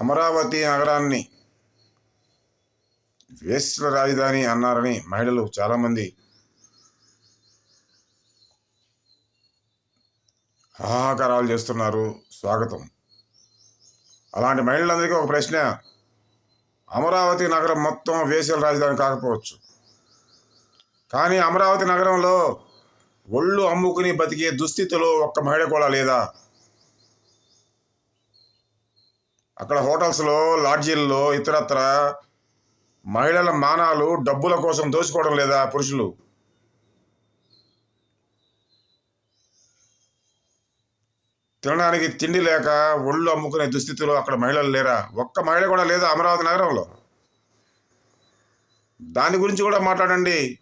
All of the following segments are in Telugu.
అమరావతి నగరాన్ని వేశ్ల రాజధాని అన్నారని మహిళలు చాలామంది హాహాకారాలు చేస్తున్నారు. స్వాగతం. అలాంటి మహిళలందరికీ ఒక ప్రశ్న. అమరావతి నగరం మొత్తం వేశ్యల రాజధాని కాకపోవచ్చు. కానీ అమరావతి నగరంలో ఒళ్ళు అమ్ముకుని బతికే దుస్థితిలో ఒక్క మహిళ కూడా లేదా? అక్కడ హోటల్స్లో లాడ్జీల్లో ఇతరత్ర మహిళల మానాలు డబ్బుల కోసం దోచుకోవడం లేదా పురుషులు? తినడానికి తిండి లేక ఒళ్ళు అమ్ముకునే దుస్థితిలో అక్కడ మహిళలు లేరా? ఒక్క మహిళ కూడా లేదా అమరావతి నగరంలో? దాని గురించి కూడా మాట్లాడండి.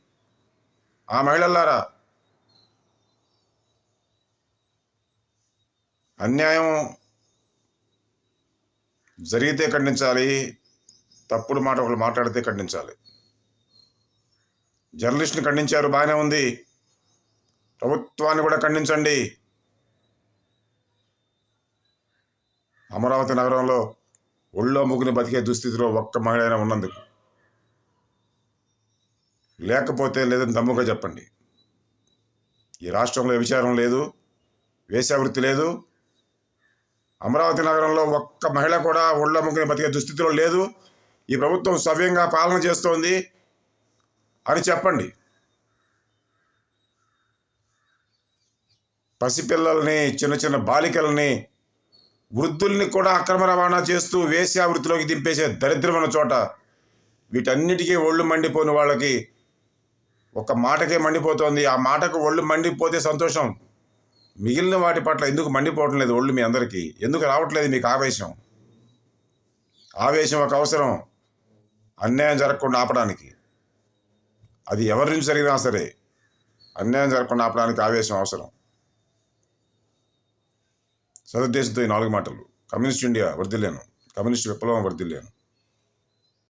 ఆ మహిళలారా అన్యాయం జరిగితే ఖండించాలి తప్పుడు మాట ఒకరు మాట్లాడితే ఖండించాలి. జర్నలిస్ట్ని ఖండించారు బాగానే ఉంది. ప్రభుత్వాన్ని కూడా ఖండించండి. అమరావతి నగరంలో ఒళ్ళో ముగ్గుని బతికే దుస్థితిలో ఒక్క మహిళ అయినా ఉన్నందుకు. లేకపోతే లేదని దమ్ముగా చెప్పండి. ఈ రాష్ట్రంలో విచారం లేదు వేశ్యావృత్తి లేదు. అమరావతి నగరంలో ఒక్క మహిళ కూడా ఒళ్ళ ముగ్గుని బతికే దుస్థితిలో లేదు. ఈ ప్రభుత్వం సవ్యంగా పాలన చేస్తోంది అని చెప్పండి. పసిపిల్లల్ని చిన్న చిన్న బాలికల్ని వృద్ధుల్ని కూడా అక్రమ రవాణా చేస్తూ వేశ్యావృత్తిలోకి దింపేసే దరిద్రమైన చోట వీటన్నిటికీ ఒళ్ళు మండిపోయిన వాళ్ళకి ఒక మాటకే మండిపోతోంది. ఆ మాటకు ఒళ్ళు మండిపోతే సంతోషం. మిగిలిన వాటి పట్ల ఎందుకు మండిపోవటం లేదు ఒళ్ళు మీ అందరికీ? ఎందుకు రావట్లేదు మీకు ఆవేశం? ఆవేశం ఒక అవసరం. అన్యాయం జరగకుండా ఆపడానికి. అది ఎవరి నుంచి జరిగినా సరే అన్యాయం జరగకుండా ఆపడానికి ఆవేశం అవసరం. సదుద్దేశంతో ఈ నాలుగు మాటలు. Communist India వర్దిల్లాను. కమ్యూనిస్ట్ విప్లవం వర్దిల్లాను.